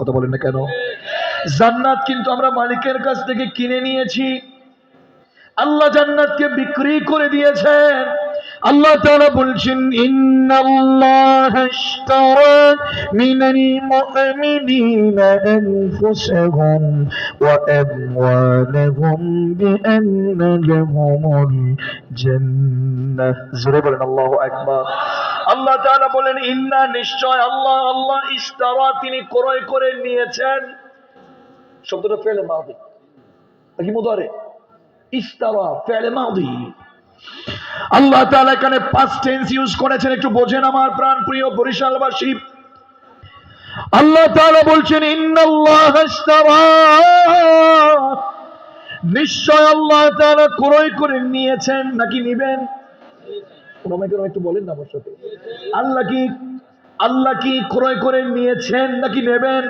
কথা বলেন না কেন? জান্নাত কিন্তু আমরা মালিকের কাছ থেকে কিনে নিয়েছি। আল্লাহ জান্নাতকে বিক্রি করে দিয়েছেন। আল্লাহ তাআলা বলছেন, ইন্নাল্লাহ ইশতারা মিনাল মুমিনিনা আনফুসাহুম ওয়া আমওয়ালাহুম বলেন, আল্লাহু আল্লাহ তাআলা বলেন, ইন্না নিশ্চয় আল্লাহ আল্লাহ ইশতারা তিনি ক্রয় করে নিয়েছেন। শব্দটা ফেলে মাদি নাকি মুদারে? ফেলে মাদি আল্লাহ তাআলা এখানে পাঁচ টেন্স ইউজ করেছেন, একটু বোঝেন আমার প্রাণ প্রিয় বরিশালবাসী। আল্লাহ তাআলা বলছেন, ইন্নাল্লাহ নিশ্চয় আল্লাহ তাআলা ক্রয় করে নিয়েছেন, নাকি নিবেন? একটু বলেন না আমার সাথে। আল্লাহ কি আল্লাহ কি ক্রয় করে নিয়েছেন, নাকি নেবেন?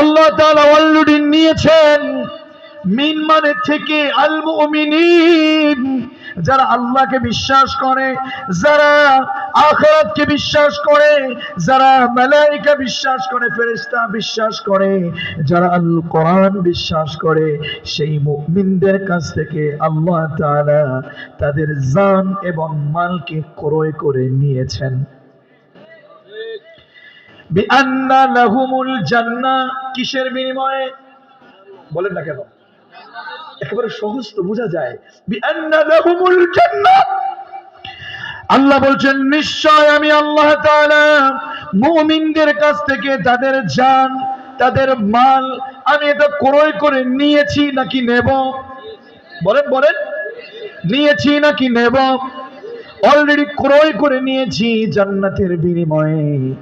আল্লাহ তাআলা অলরেডি নিয়েছেন। মিন মানে থেকে আল মুমিনিন যারা আল্লাহকে বিশ্বাস করে, যারা আখিরাতকে বিশ্বাস করে, যারা মালাইকা বিশ্বাস করে, ফেরেশতা বিশ্বাস করে, যারা আল কোরআন বিশ্বাস করে, সেই মুমিনদের কাছ থেকে আল্লাহ তাআলা তাদের জান এবং মালকে ক্রয় করে নিয়েছেন। বিআন্না লাহুমুল জান্নাহ, কিসের বিনিময়ে? বলেন না কেন? একেবারে সহজ তো বোঝা যায়। আল্লাহ বলছেন, নিশ্চয় আমি আল্লাহ মুমিনদের কাছ থেকে তাদের জান, তাদের মাল আমি এটা ক্রয় করে নিয়েছি নাকি নেব? বলেন বলেন। নিয়েছি নাকি নেব? অলরেডি ক্রয় করে নিয়েছি জান্নাতের বিনিময়ে।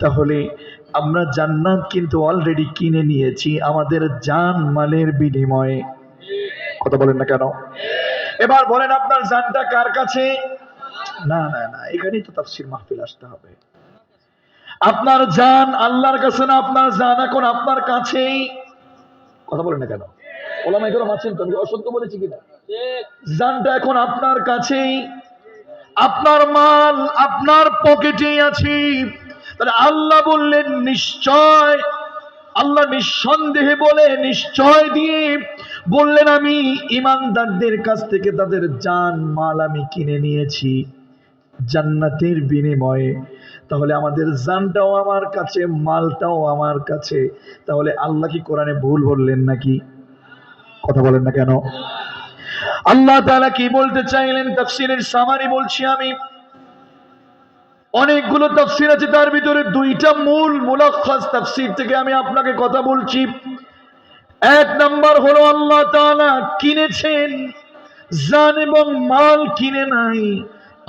তাহলে আমরা জান্নাত কিন্তু অলরেডি কিনে নিয়েছি আমাদের জান মালের বিনিময়ে। কথা বলেন না কেন? এবার বলেন আপনার জানটা কার কাছে? না না না, এখানেই তো তাফসির মাহফিল আসতে হবে। আপনার জান আল্লাহর কাছে না, আপনার জান এখন আপনার কাছেই। কথা বলেন না কেন? ওলামাই করম আছেন তো? আমি অসত্য বলেছি কিনা? জানটা এখন আপনার কাছেই। আপনার মাল আপনার পকেটেই আছে। তাহলে আল্লাহ বললেন, নিশ্চয়। আল্লাহ নিঃসন্দেহে বলে, নিশ্চয় দিয়ে। বললেন, আমি ইমানদারদের কাছ থেকে তাদের জান, মাল আমি কিনে নিয়েছি জান্নাতের বিনিময়ে। তাহলে আমাদের জানটাও আমার কাছে, মালটাও আমার কাছে। তাহলে আল্লাহ কি কোরআনে ভুল বললেন নাকি? কথা বলেন না কেন? আল্লাহ তাআলা কি বলতে চাইলেন? তাফসীরের সামারি বলছি আমি। অনেকগুলো তাফসীর আছে, তার ভিতরে দুইটা মূল মুলাক্কাস তাফসীর থেকে আমি আপনাকে কথা বলছি। এক নাম্বার হলো আল্লাহ তাআলা কিনেছেন, জান এবং মাল কিনে নাই।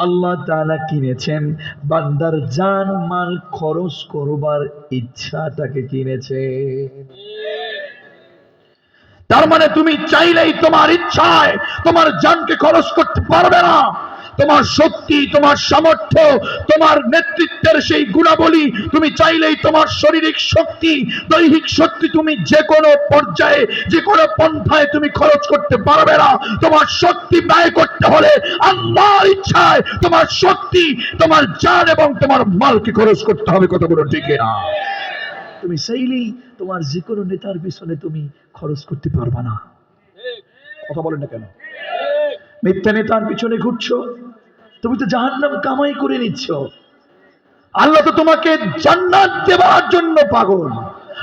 আল্লাহ তাআলা কিনেছেন, বান্দার জান, মাল খরচ করবার ইচ্ছাটাকে কিনেছেন তার মানে তুমি চাইলেই তোমার ইচ্ছায় তোমার জানকে খরচ করতে পারবে না। তোমার শক্তি, তোমার সামর্থ্য, তোমার নেতৃত্বের সেই গুণাবলী তুমি চাইলেই তোমার শারীরিক শক্তি, দৈহিক শক্তি তুমি যে কোনো পর্যায়ে যে কোনো পন্থায় তুমি খরচ করতে পারবে না। তোমার শক্তি ব্যয় করতে হলে আল্লাহর ইচ্ছায় তোমার শক্তি, তোমার জান এবং তোমার মালকে খরচ করতে হবে কত বড় ঠিক না তুমি চাইলেই তোমার যে কোনো নেতার পিছনে তুমি খরচ করতে পারবা না। কথা বলেন না কেন? মিথ্যা নেতার পিছনে ঘুরছো? তুমি তো জাহান্নাম কামাই করে নিচ্ছ। আল্লাহ তো তোমাকে জান্নাত দেবার জন্য পাগল।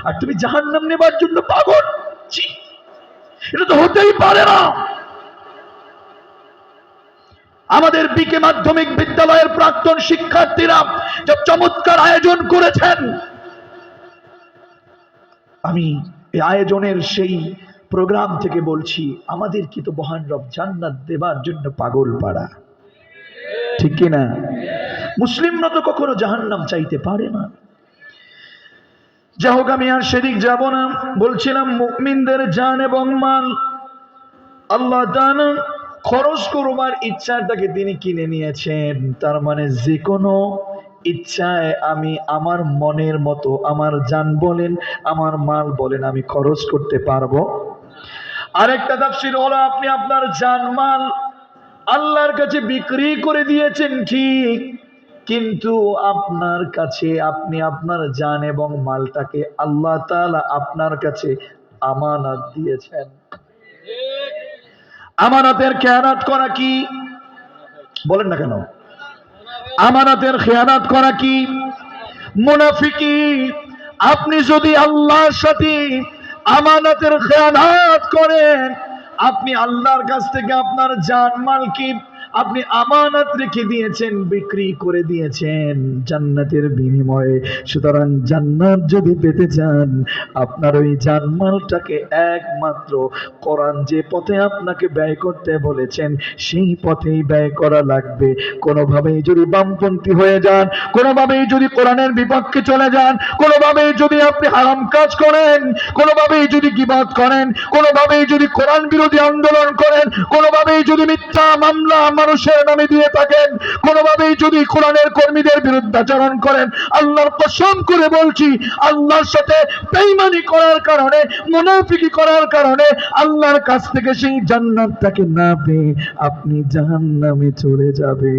আর তুমি জাহান্নাম নেবার জন্য পাগল? এটা তো হতেই পারে না। আমাদের বিকে মাধ্যমিক বিদ্যালয়ের প্রাক্তন শিক্ষার্থীরা যে চমৎকার আয়োজন করেছেন, আমি এই আয়োজনের সেই প্রোগ্রাম থেকে বলছি, আমাদের কি তো মহান রব জান্নাত দেবার জন্য পাগল পাড়া। ঠিক কিনা? মুসলিমরা তো কখনো জাহান্নাম চাইতে পারে না। যাই হোক আমি আর সেদিক যাব না, বলছিলাম মুকমিনদের জান এবং মাল। আল্লাহ তাআলা খরচ করবার ইচ্ছাটাকে তিনি কিনে নিয়েছেন। তার মানে যে কোনো ইচ্ছায় আমি আমার মনের মতো, আমার জান বলেন, আমার মাল বলেন, আমি খরচ করতে পারব। আরেকটা তাফসীর হলো, আপনি আপনার জান, মাল আল্লাহর কাছে বিক্রি করে দিয়েছেন ঠিক, কিন্তু আপনার কাছে, আপনি আপনার জান এবং মালটাকে আল্লাহ তাআলা আপনার কাছে আমানত দিয়েছেন। আমানতের খেয়ানাত করা কি? বলেন না কেন? আমানতের খেয়ানাত করা কি? মুনাফিকি, আপনি যদি আল্লাহর সাথে আমানতের খেয়ানাত করেন আপনি আল্লাহর কাছ থেকে আপনার জানমাল কি? আপনি আমানত রেখে দিয়েছেন, বিক্রি করে দিয়েছেন জান্নাতের বিনিময়ে। সুতরাং জান্নাত যদি পেতে চান, আপনার ওই জানমালটাকে একমাত্র কোরআন যে পথে আপনাকে ব্যয় করতে বলেছেন, সেই পথেই ব্যয় করা লাগবে। কোনোভাবেই যদি বামপন্থী হয়ে যান, কোনোভাবেই যদি কোরআনের বিপক্ষে চলে যান, কোনোভাবেই যদি আপনি হারাম কাজ করেন, কোনোভাবেই যদি গিবাদ করেন, কোনোভাবেই যদি কোরআন বিরোধী আন্দোলন করেন, কোনোভাবেই যদি মিথ্যা মামলা মানুষের নামে দিয়ে থাকেন। কোনোভাবেই যদি কোরআনের কর্মীদের বিরুদ্ধাচরণ করেন, আল্লাহর কসম করে বলছি, আল্লাহর সাথে বেইমানি করার কারণে, মুনাফিকি করার কারণে আল্লাহর কাছ থেকে সেই জান্নাতটাকে না পেয়ে আপনি জাহান্নামে চলে যাবে